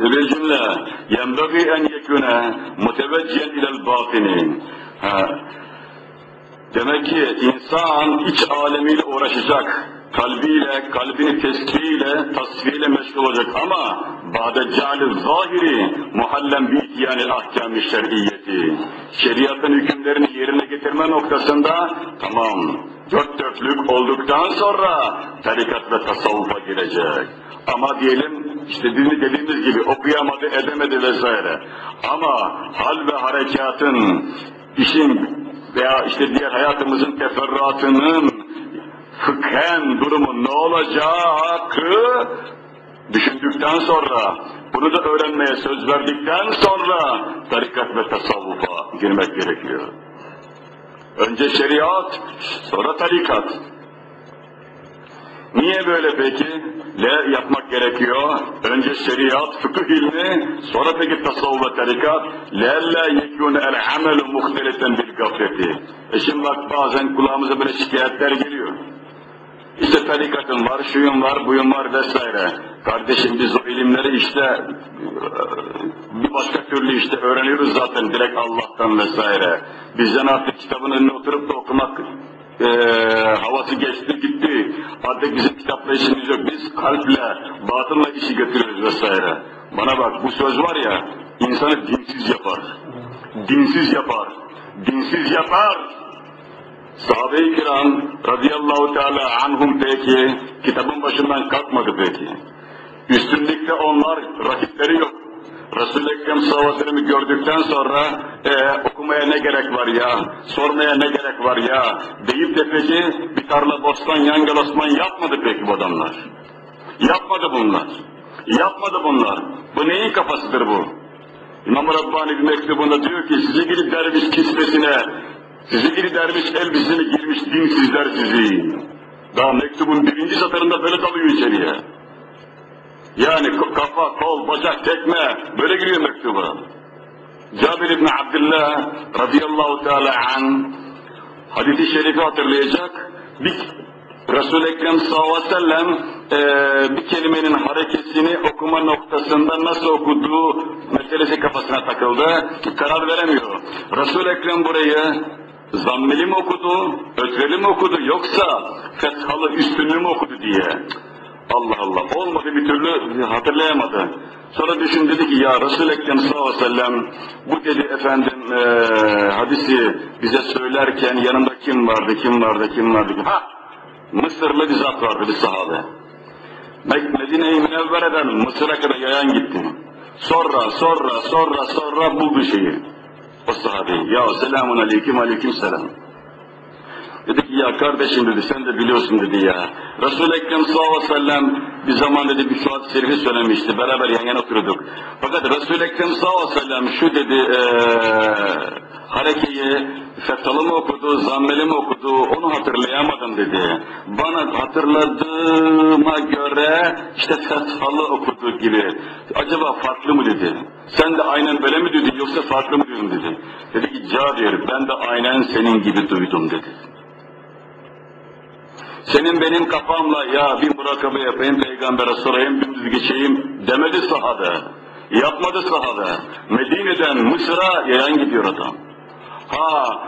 Bir. Yenbagi en yekune muteveccihen ilel batini. Ha. Demek ki insan iç alemiyle uğraşacak. Kalbiyle, kalbini teskiyle, tasfiyeyle meşgul olacak ama ba'de ceali zahiri muhallen bi ityanil ahkam-ı şer'iyyeti. Şeriatın hükümlerini yerine getirme noktasında tamam dört dörtlük olduktan sonra tarikat ve tasavvufa girecek. Ama diyelim işte dediğimiz gibi okuyamadı, edemedi vesaire. Ama hal ve harekatın, işin veya işte diğer hayatımızın teferruatının fıkhen durumu ne olacak düşündükten sonra, bunu da öğrenmeye söz verdikten sonra tarikat ve tasavvufa girmek gerekiyor. Önce şeriat, sonra tarikat. Niye böyle peki? Le yapmak gerekiyor. Önce şeriat, fıkıh ilmi, sonra peki tasavvuf ve tarikat. Lella yekûne el amelu muhteleten bil gafleti. E şimdi bak bazen kulağımıza böyle şikayetler geliyor. İşte tarikatın var, şuyun var, buyun var vesaire. Kardeşim biz o ilimleri işte e, bir başka türlü işte öğreniyoruz zaten direkt Allah'tan vesaire. Bizden artık kitabın önüne oturup da okumak e, havası geçti gitti. Artık bizim kitapla işimiz yok. Biz kalple, batınla işi götürüyoruz vesaire. Bana bak bu söz var ya insanı dinsiz yapar. Dinsiz yapar. Dinsiz yapar. Sahabe-i kiram radıyallahu teala anhum peki kitabın başından kalkmadı peki. Üstünlükte onlar rakipleri yok. Resul-i Ekrem sallallahu gördükten sonra e, okumaya ne gerek var ya, sormaya ne gerek var ya deyip de peki bir tarla bostan yangel Osman yapmadı peki bu adamlar. Yapmadı bunlar. Yapmadı bunlar. Bu neyin kafasıdır bu? İmam-ı Rabbani bir mektubunda diyor ki sizi gidip derviş kisvesine, sizi gidip derviş elbisesine girmiş dinsizler sizi. Daha mektubun birinci satırında böyle dalıyor içeriye. Yani kafa, kol, bacak, tekme böyle giriyor mektuba. Cabir İbni Abdullah radıyallahu teala an hadisi şerifi hatırlayacak. Bir Resul-i Ekrem sallallahu aleyhi ve sellem e, bir kelimenin hareketini okuma noktasında nasıl okuduğu meselesi kafasına takıldı. Karar veremiyor. Resul-i Ekrem burayı zammeli mi okudu, ötreli mi okudu yoksa fethalı üstünlü mü okudu diye. Allah Allah olmadı bir türlü hatırlayamadı. Sonra düşün dedi ki ya Resul-i Ekrem sallallahu aleyhi ve sellem bu dedi efendim e, hadisi bize söylerken yanında kim vardı, kim vardı, kim vardı? Ha! Mısırlı bir zat vardı bir sahabe. Medine-i Münevvere'den Mısır'a kadar yayan gitti. Sonra, sonra, sonra, sonra buldu şeyi. O sahabeyi. Ya selamun aleyküm, aleyküm selam. Dedi ki ya kardeşim dedi sen de biliyorsun dedi ya. Resul-i Ekrem sallallahu aleyhi ve sellem bir zaman dedi bir şu hadis-i şerifi söylemişti. Beraber yan yana oturuyorduk. Fakat Resul-i Ekrem sallallahu aleyhi ve sellem şu dedi ee, harekeyi fethalı mı okudu, zammeli mi okudu onu hatırlayamadım dedi. Bana hatırladığıma göre işte fethalı okudu gibi. Acaba farklı mı dedi. Sen de aynen böyle mi dedin yoksa farklı mı dedin dedi. Dedi ki Cabir ben de aynen senin gibi duydum dedi. Senin benim kafamla ya bir murakabe yapayım, peygambere sorayım, dümdüz geçeyim demedi sahabe. Yapmadı sahabe. Medine'den Mısır'a yayan gidiyor adam. Ha